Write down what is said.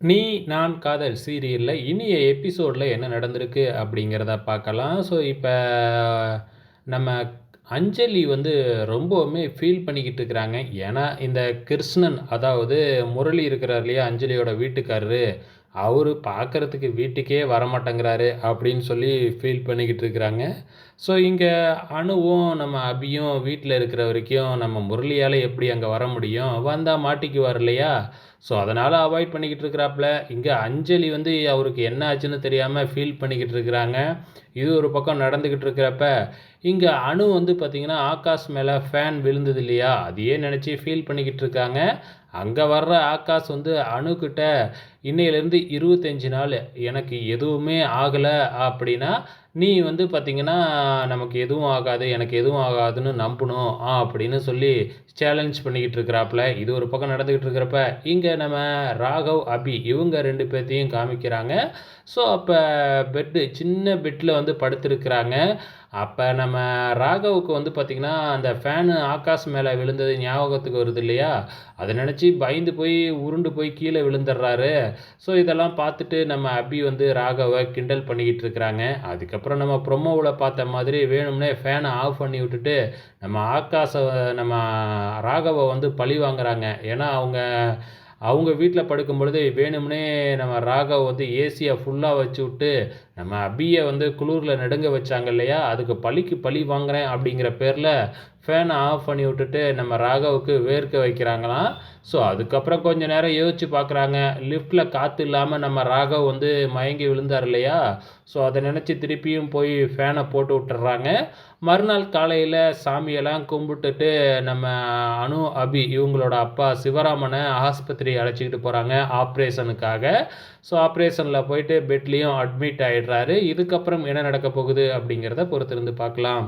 நீ நான் காதல் சீரியலில் இனிய எபிசோடில் என்ன நடந்திருக்கு அப்படிங்கிறத பார்க்கலாம். ஸோ இப்போ நம்ம அஞ்சலி வந்து ரொம்பவுமே ஃபீல் பண்ணிக்கிட்டு இருக்கிறாங்க. ஏன்னா இந்த கிருஷ்ணன் அதாவது முரளி இருக்கிறார் இல்லையா அஞ்சலியோட வீட்டுக்காரரு அவர் பார்க்குறதுக்கு வீட்டுக்கே வரமாட்டேங்கிறாரு அப்படின்னு சொல்லி ஃபீல் பண்ணிக்கிட்டு இருக்கிறாங்க. ஸோ இங்கே அணுவும் நம்ம அபியும் வீட்டில் இருக்கிற வரைக்கும் நம்ம முரளியால் எப்படி அங்கே வர முடியும்? வந்தால் மாட்டிக்குவார் இல்லையா? ஸோ அதனால் அவாய்ட் பண்ணிக்கிட்டு இருக்கிறாப்புல. இங்கே அஞ்சலி வந்து அவருக்கு என்ன ஆச்சுன்னு தெரியாமல் ஃபீல் பண்ணிக்கிட்டு இருக்கிறாங்க. இது ஒரு பக்கம் நடந்துக்கிட்டு இருக்கிறப்ப இங்கே அணு வந்து பார்த்திங்கன்னா ஆகாஷ் மேலே ஃபேன் விழுந்தது இல்லையா? அதையே நினச்சி ஃபீல் பண்ணிக்கிட்டு இருக்காங்க. அங்கே வர்ற ஆகாஷ் வந்து அணுக்கிட்ட இன்னையிலேருந்து இருபத்தஞ்சி நாள் எனக்கு எதுவுமே ஆகலை அப்படின்னா நீ வந்து பார்த்திங்கன்னா நமக்கு எதுவும் ஆகாது எனக்கு எதுவும் ஆகாதுன்னு நம்பணும் ஆ அப்படின்னு சொல்லி சேலஞ்ச் பண்ணிக்கிட்டு இருக்கிறாப்புல. இது ஒரு பக்கம் நடந்துக்கிட்டு இருக்கிறப்ப இங்கே நம்ம ராகவ் அபி இவங்க ரெண்டு பேர்த்தையும் காமிக்கிறாங்க. ஸோ அப்போ பெட்டு சின்ன பெட்டில் வந்து படுத்துருக்குறாங்க. அப்போ நம்ம ராகவுக்கு வந்து பார்த்திங்கன்னா அந்த ஃபேனு ஆகாஷ் மேலே விழுந்தது ஞாபகத்துக்கு வருது இல்லையா? அதை நினச்சி பயந்து போய் உருண்டு போய் கீழே விழுந்துடுறாரு. ஸோ இதெல்லாம் பார்த்துட்டு நம்ம அபி வந்து ராகவை கிண்டல் பண்ணிக்கிட்டு இருக்கிறாங்க. அதுக்கப்புறம் அப்புறம் நம்ம ப்ரொமோவில் பார்த்த மாதிரி வேணும்னே ஃபேனை ஆஃப் பண்ணி விட்டுட்டு நம்ம ஆகாஷை நம்ம ராகவை வந்து பழி வாங்குறாங்க. ஏன்னா அவங்க அவங்க வீட்டில் படுக்கும் பொழுது வேணும்னே நம்ம ராகவ் வந்து ஏசியை ஃபுல்லாக வச்சு விட்டு நம்ம அபியை வந்து குளூரில் நடுங்க வச்சாங்க இல்லையா? அதுக்கு பழிக்கு பழி வாங்குறேன் அப்படிங்கிற பேரில் ஃபேனை ஆஃப் பண்ணி விட்டுட்டு நம்ம ராகவுக்கு வேர்க்க வைக்கிறாங்களாம். ஸோ அதுக்கப்புறம் கொஞ்சம் நேரம் யோசித்து பார்க்குறாங்க. லிஃப்ட்டில் காற்று இல்லாமல் நம்ம ராகவ் வந்து மயங்கி விழுந்தார் இல்லையா? ஸோ அதை நினச்சி திருப்பியும் போய் ஃபேனை போட்டு விட்டுறாங்க. மறுநாள் காலையில் சாமியெல்லாம் கும்பிட்டுட்டு நம்ம அனு அபி இவங்களோட அப்பா சிவராமனை ஆஸ்பத்திரி அழைச்சிக்கிட்டு போகிறாங்க ஆப்ரேஷனுக்காக. ஸோ ஆப்ரேஷனில் போயிட்டு பெட்லேயும் அட்மிட் ஆகிடுறாரு இதுக்கப்புறம் என்ன நடக்க போகுது அப்படிங்கிறத பொறுத்திருந்து பார்க்கலாம்.